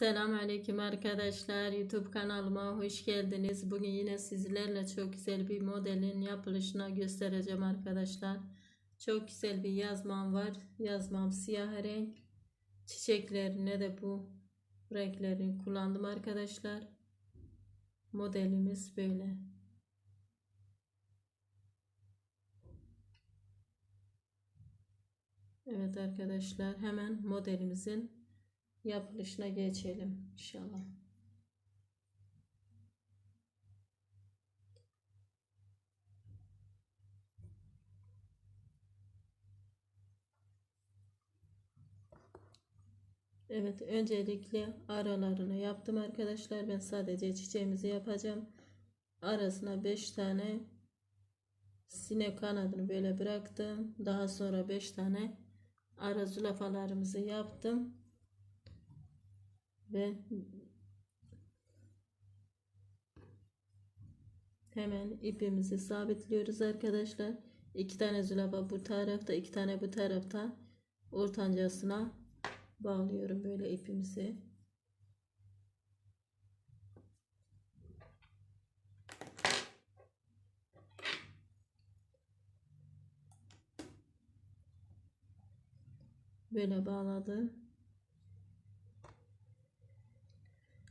Selamünaleyküm arkadaşlar. YouTube kanalıma hoş geldiniz. Bugün yine sizlerle çok güzel bir modelin yapılışına göstereceğim arkadaşlar. Çok güzel bir yazmam var. Yazmam siyah renk. Çiçeklerine de bu renklerini kullandım arkadaşlar. Modelimiz böyle. Evet arkadaşlar hemen modelimizin yapılışına geçelim inşallah. Evet öncelikle aralarını yaptım arkadaşlar. Ben sadece çiçeğimizi yapacağım. Arasına 5 tane sinek kanadını böyle bıraktım. Daha sonra 5 tane ara zülafalarımızı yaptım ve hemen ipimizi sabitliyoruz arkadaşlar. İki tane zülafa bu tarafta, iki tane bu tarafta ortancasına bağlıyorum böyle ipimizi. Böyle bağladım.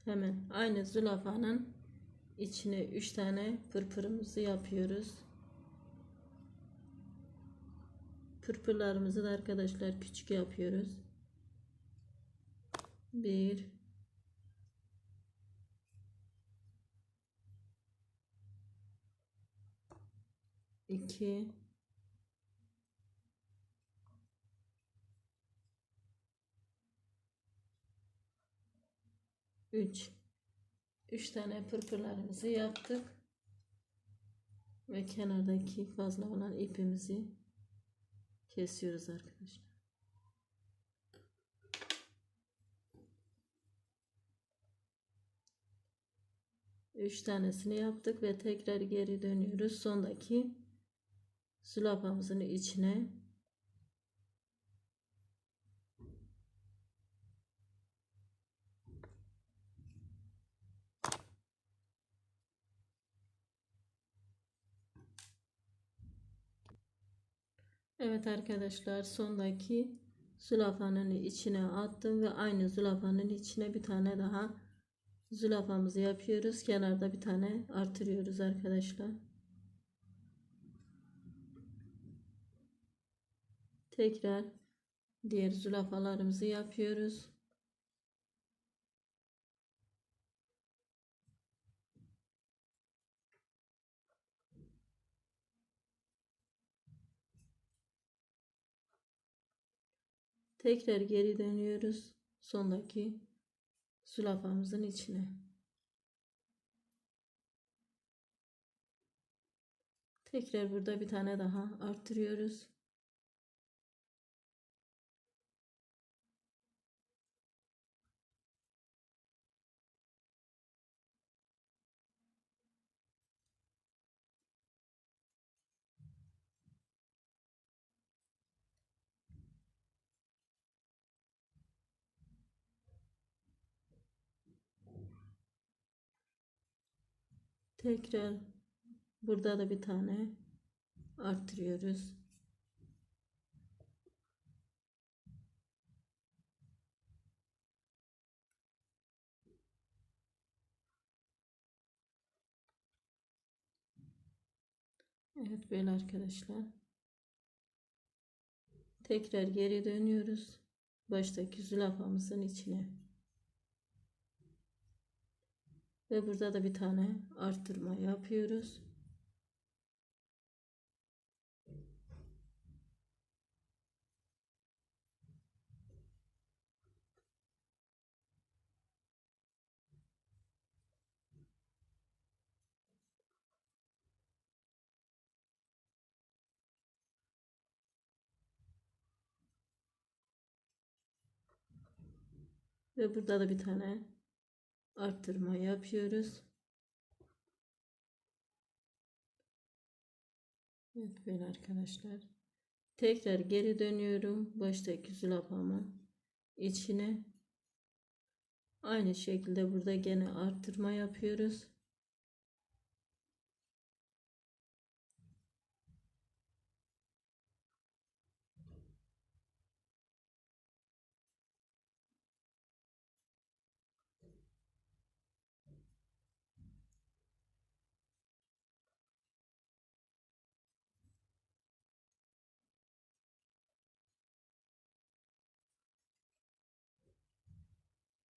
Hemen aynı zülafanın içine 3 tane pırpırımızı yapıyoruz. Pırpırlarımızı da arkadaşlar küçük yapıyoruz. 1 2 3 3 tane pırpırlarımızı yaptık. Ve kenardaki fazla olan ipimizi kesiyoruz arkadaşlar. Üç tanesini yaptık ve tekrar geri dönüyoruz. Sondaki zülafamızın içine Evet arkadaşlar sondaki zülafanın içine attım ve aynı zülafanın içine bir tane daha zülafamızı yapıyoruz. Kenarda bir tane artırıyoruz arkadaşlar. Tekrar diğer zülafalarımızı yapıyoruz. Tekrar geri dönüyoruz. Sondaki zülafamızın içine. Tekrar burada bir tane daha arttırıyoruz. Tekrar burada da bir tane arttırıyoruz. Evet böyle arkadaşlar. Tekrar geri dönüyoruz. Baştaki zülafamızın içine. Ve burada da bir tane arttırma yapıyoruz. Ve burada da bir tane arttırma yapıyoruz. Evet böyle arkadaşlar. Tekrar geri dönüyorum. Baştaki zülafamın içine Aynı şekilde burada gene artırma yapıyoruz.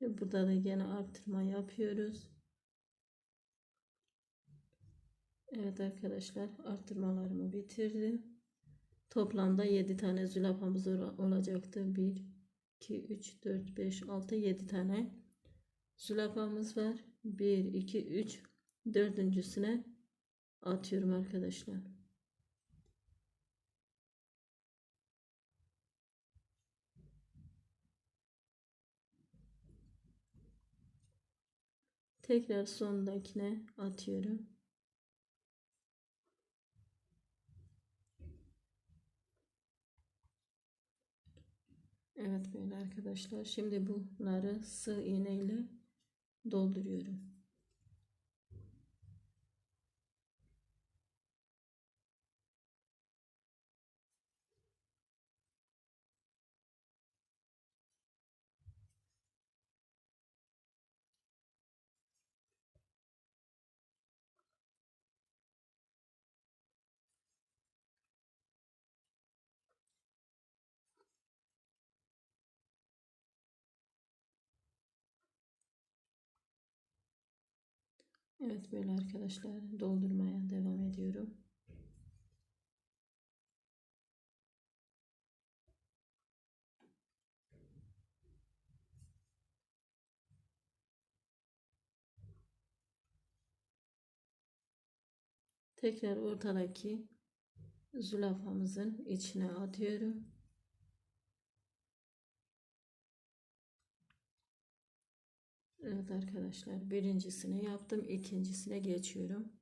Ve burada da gene artırma yapıyoruz. Evet arkadaşlar artırmalarımı bitirdim. Toplamda 7 tane zülafamız ola- olacaktı. 1, 2, 3, 4, 5, 6, 7 tane zülafamız var. 1, 2, 3, dördüncüsüne atıyorum arkadaşlar. Tekrar sondakine atıyorum. Evet böyle arkadaşlar. Şimdi bunları sığ iğne ile dolduruyorum. Evet böyle arkadaşlar doldurmaya devam ediyorum. Tekrar ortadaki zülafamızın içine atıyorum. Evet arkadaşlar birincisini yaptım. ikincisine geçiyorum.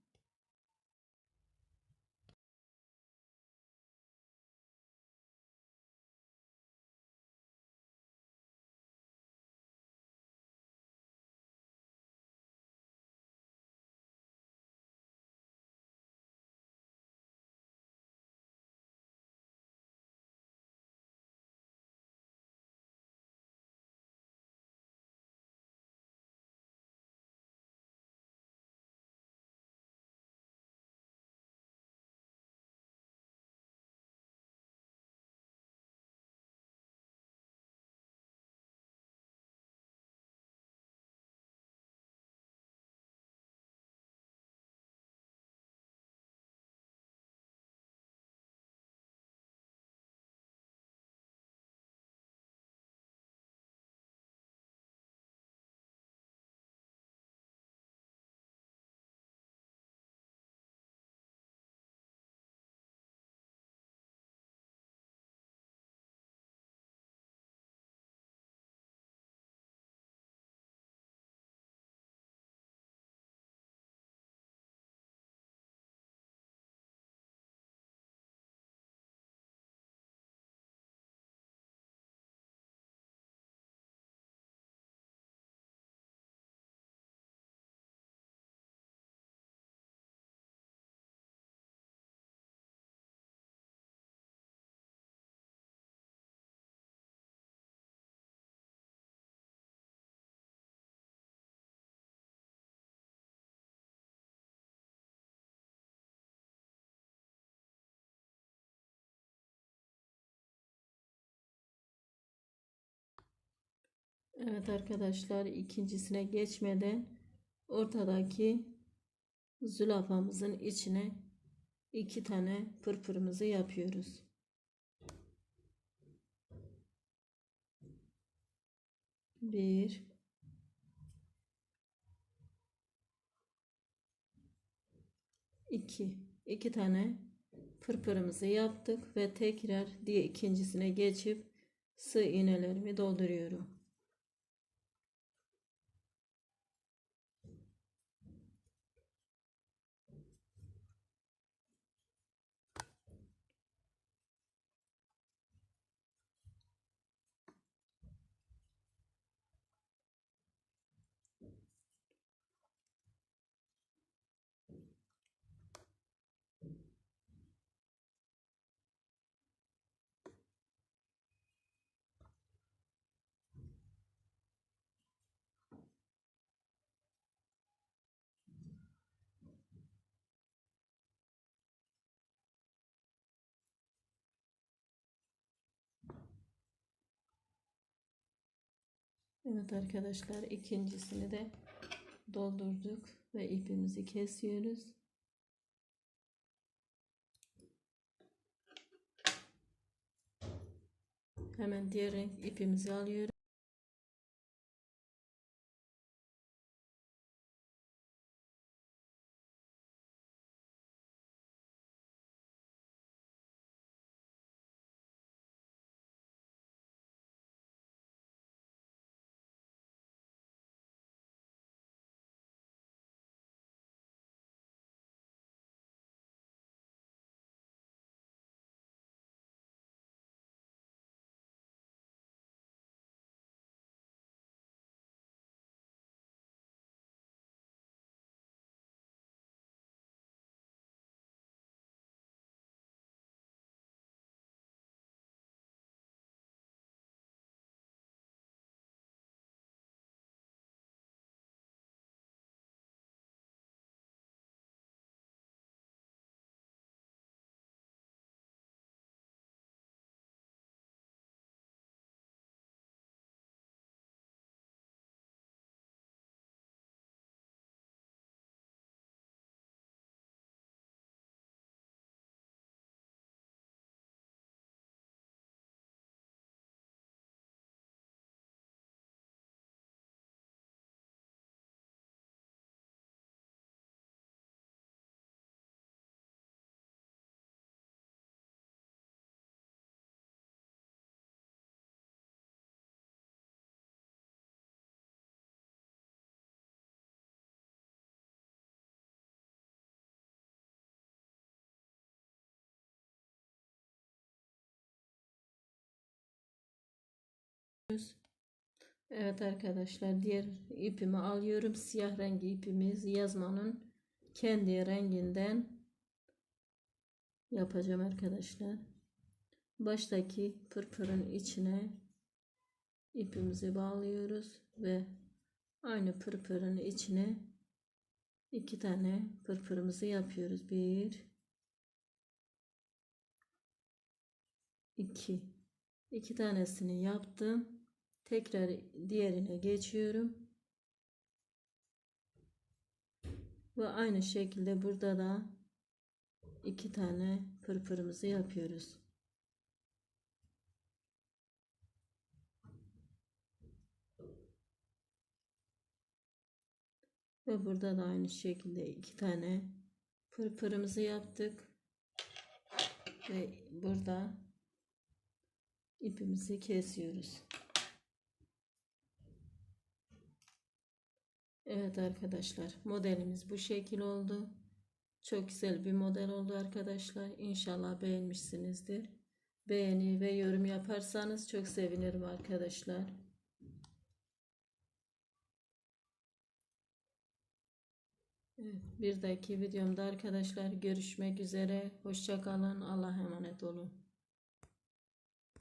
Evet arkadaşlar ikincisine geçmeden ortadaki zülafamızın içine iki tane pırpırımızı yapıyoruz. Bir iki iki tane pırpırımızı yaptık ve tekrar diye ikincisine geçip sık iğnelerimi dolduruyorum. Evet arkadaşlar ikincisini de doldurduk ve ipimizi kesiyoruz. Hemen diğer renk ipimizi alıyorum. Evet arkadaşlar diğer ipimi alıyorum. Siyah rengi ipimiz yazmanın kendi renginden yapacağım arkadaşlar. Baştaki pırpırın içine ipimizi bağlıyoruz ve aynı pırpırın içine iki tane pırpırımızı yapıyoruz. Bir, iki, iki tanesini yaptım. Tekrar diğerine geçiyorum. Ve aynı şekilde burada da iki tane pırpırımızı yapıyoruz. Ve burada da aynı şekilde iki tane pırpırımızı yaptık. Ve burada ipimizi kesiyoruz. Evet arkadaşlar modelimiz bu şekil oldu. Çok güzel bir model oldu arkadaşlar. İnşallah beğenmişsinizdir. Beğeni ve yorum yaparsanız çok sevinirim arkadaşlar. Evet, bir dahaki videomda arkadaşlar görüşmek üzere. Hoşçakalın. Allah'a emanet olun.